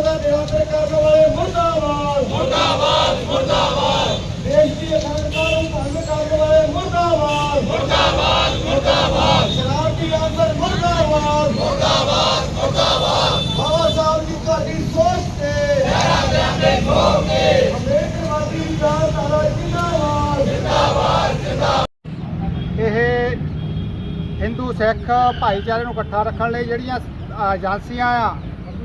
ਉਹਨਾਂ ਦਾ ਨਿਰਾਦਰ ਕਰਨ ਵਾਲੇ ਮੁਰਦਾਬਾਦ। ਮੁਰਦਾਬਾਦ ਮੁਰਦਾਬਾਦ। ਦੇਸ਼ ਦੀ ਅਖੰਡਤਾ ਨੂੰ ਭੰਗ ਕਰਨ ਵਾਲੇ ਮੁਰਦਾਬਾਦ। ਮੁਰਦਾਬਾਦ ਮੁਰਦਾਬਾਦ। ਸ਼ਰਾਬ ਦੀ ਅੰਦਰ ਮੁਰਦਾਬਾਦ। ਮੁਰਦਾਬਾਦ ਮੁਰਦਾਬਾਦ। ਬਾਬਾ ਸਾਹਿਬ ਦੀ ਤੁਹਾਡੀ ਸੋਚ ਤੇ। ਤੇਰਾ ਧਿਆਨ ਦੇ ਖੋਕੇ ਅੰਬੇਡਕਰਵਾਦੀ ਵਿਚਾਰਧਾਰਾ ਜਿੰਦਾਬਾਦ। ਜਿੰਦਾਬਾਦ ਜਿੰਦਾਬਾਦ। ਇਹ ਹਿੰਦੂ ਸਿੱਖ ਭਾਈਚਾਰੇ ਨੂੰ ਇਕੱਠਾ ਰੱਖਣ ਲਈ ਜਿਹੜੀਆਂ ਏਜੰਸੀਆਂ ਆ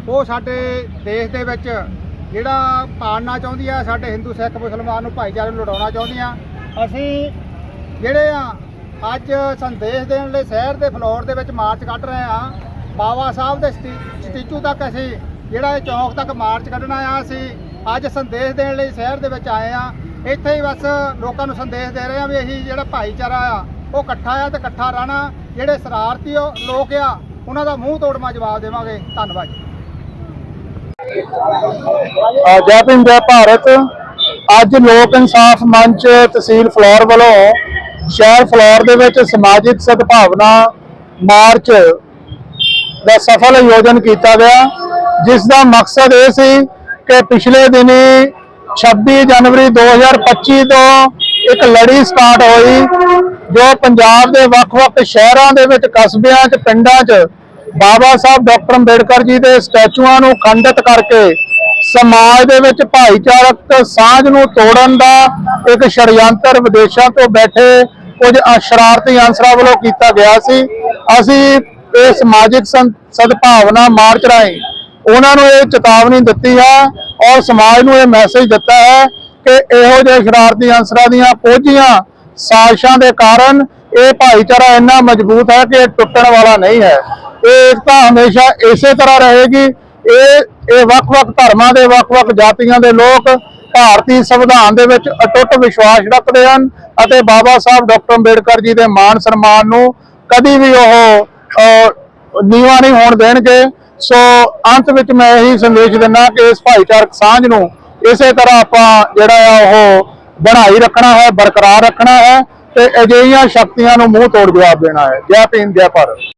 ਉਹ ਸਾਡੇ ਦੇਸ਼ ਦੇ ਵਿੱਚ ਜਿਹੜਾ ਪਾੜਨਾ ਚਾਹੁੰਦੀ ਆ, ਸਾਡੇ ਹਿੰਦੂ, ਸਿੱਖ, ਮੁਸਲਮਾਨ ਨੂੰ ਭਾਈਚਾਰੇ ਨੂੰ ਲੜਾਉਣਾ ਚਾਹੁੰਦੀਆਂ ਅਸੀਂ ਜਿਹੜੇ ਆ, ਅੱਜ ਸੰਦੇਸ਼ ਦੇਣ ਲਈ ਸ਼ਹਿਰ ਦੇ ਫਲੋਰ ਦੇ ਵਿੱਚ ਮਾਰਚ ਕੱਢ ਰਹੇ ਆ, ਬਾਬਾ ਸਾਹਿਬ ਦੇ ਸਟੀ- ਸਟੀਚੂ ਤੱਕ ਅਸੀਂ ਜਿਹੜਾ ਇਹ ਚੌਂਕ ਤੱਕ ਮਾਰਚ ਕੱਢਣਾ ਆ, ਅਸੀਂ ਅੱਜ ਸੰਦੇਸ਼ ਦੇਣ ਲਈ ਸ਼ਹਿਰ ਦੇ ਵਿੱਚ ਆਏ ਆ, ਇੱਥੇ ਹੀ ਬਸ ਲੋਕਾਂ ਨੂੰ ਸੰਦੇਸ਼ ਦੇ ਰਹੇ ਆ ਵੀ ਅਸੀਂ ਜਿਹੜਾ ਭਾਈਚਾਰਾ ਆ, ਉਹ ਇਕੱਠਾ ਆ ਤੇ ਇਕੱਠਾ ਰਹਿਣਾ, ਜਿਹੜੇ ਸ਼ਰਾਰਤੀ ਲੋਕ ਆ, ਉਹਨਾਂ ਦਾ ਮੂੰਹ ਤੋੜਮਾ ਜਵਾਬ ਦੇਵਾਂਗੇ, ਧੰਨਵਾਦ ਜੈ ਭੀਮ, ਜੈ ਭਾਰਤ। ਅੱਜ ਲੋਕ ਇਨਸਾਫ ਮੰਚ ਤਹਿਸੀਲ ਫਲੋਰ ਵੱਲੋਂ ਸ਼ਹਿਰ ਫਲੋਰ ਦੇ ਵਿੱਚ ਸਮਾਜਿਕ ਸਦਭਾਵਨਾ ਮਾਰਚ ਦਾ ਸਫਲ ਆਯੋਜਨ ਕੀਤਾ ਗਿਆ, ਜਿਸ ਦਾ ਮਕਸਦ ਇਹ ਸੀ ਕਿ ਪਿਛਲੇ ਦਿਨੀ 26 ਜਨਵਰੀ 2025 ਤੋਂ ਇੱਕ ਲੜੀ ਸਟਾਰਟ ਹੋਈ, ਜੋ ਪੰਜਾਬ ਦੇ ਵੱਖ-ਵੱਖ ਸ਼ਹਿਰਾਂ ਦੇ ਵਿੱਚ ਕਸਬਿਆਂ 'ਚ, ਪਿੰਡਾਂ 'ਚ ਬਾਬਾ ਸਾਹਿਬ ਡਾਕਟਰ ਅੰਬੇਡਕਰ ਜੀ ਦੇ ਸਟੈਚੂਆਂ ਨੂੰ ਖੰਡਿਤ ਕਰਕੇ ਸਮਾਜ ਦੇ ਵਿੱਚ ਭਾਈਚਾਰਕ ਸਾਂਝ ਨੂੰ ਤੋੜਨ ਦਾ ਇੱਕ ਸ਼ੜਯੰਤਰ ਵਿਦੇਸ਼ਾਂ ਤੋਂ ਬੈਠੇ ਕੁਝ ਅ- ਸ਼ਰਾਰਤੀ ਅਨਸਰਾਂ ਵੱਲੋਂ ਕੀਤਾ ਗਿਆ ਸੀ। ਅਸੀਂ ਇਹ ਸਮਾਜਿਕ ਸੰ- ਸਦਭਾਵਨਾ ਮਾਰਚ ਰਾਹੀਂ ਉਹਨਾਂ ਨੂੰ ਇਹ ਚੇਤਾਵਨੀ ਦਿੱਤੀ ਹੈ ਔਰ ਸਮਾਜ ਨੂੰ ਇਹ ਮੈਸੇਜ ਦਿੱਤਾ ਹੈ ਕਿ ਇਹੋ ਜਿਹੇ ਸ਼ਰਾਰਤੀ ਅਨਸਰਾਂ ਦੀਆਂ ਪੋਝੀਆਂ ਸਾਜ਼ਿਸ਼ਾਂ ਦੇ ਕਾਰਨ ਇਹ ਭਾਈਚਾਰਾ ਇੰਨਾ ਮਜ਼ਬੂਤ ਹੈ ਕਿ ਇਹ ਟੁੱਟਣ ਵਾਲਾ ਨਹੀਂ ਹੈ। ਇਹ ਏਕਤਾ ਹਮੇਸ਼ਾ ਇਸੇ ਤਰ੍ਹਾਂ ਰਹੇਗੀ। ਇਹ ਇਹ ਵੱਖ-ਵੱਖ ਧਰਮਾਂ ਦੇ ਵੱਖ-ਵੱਖ ਜਾਤੀਆਂ ਦੇ ਲੋਕ ਭਾਰਤੀ ਸੰਵਿਧਾਨ ਦੇ ਵਿੱਚ ਅਟੁੱਟ ਵਿਸ਼ਵਾਸ ਰੱਖਦੇ ਹਨ ਅਤੇ ਬਾਬਾ ਸਾਹਿਬ ਡਾਕਟਰ ਅੰਬੇਡਕਰ ਜੀ ਦੇ ਮਾਣ ਸਨਮਾਨ ਨੂੰ ਕਦੀ ਵੀ ਉਹ ਅਹ, ਨੀਵਾਂ ਨਹੀਂ ਹੋਣ ਦੇਣਗੇ। ਸੋ ਅੰਤ ਵਿੱਚ ਮੈਂ ਇਹੀ ਸੰਦੇਸ਼ ਦਿੰਦਾ ਕਿ ਇਸ ਭਾਈਚਾਰਕ ਸਾਂਝ ਨੂੰ ਇਸੇ ਤਰ੍ਹਾਂ ਆਪਾਂ ਜਿਹੜਾ ਆ ਉਹ ਬਣਾਈ ਰੱਖਣਾ ਹੈ ਬਰਕਰਾਰ ਰੱਖਣਾ ਹੈ ਤੇ ਅਜਿਹੀਆਂ ਸ਼ਕਤੀਆਂ ਨੂੰ ਮੂੰਹ ਤੋੜ ਜਵਾਬ ਦੇਣਾ ਹੈ। ਜੈ ਭੀਮ ਜੈ ਭਾਰਤ।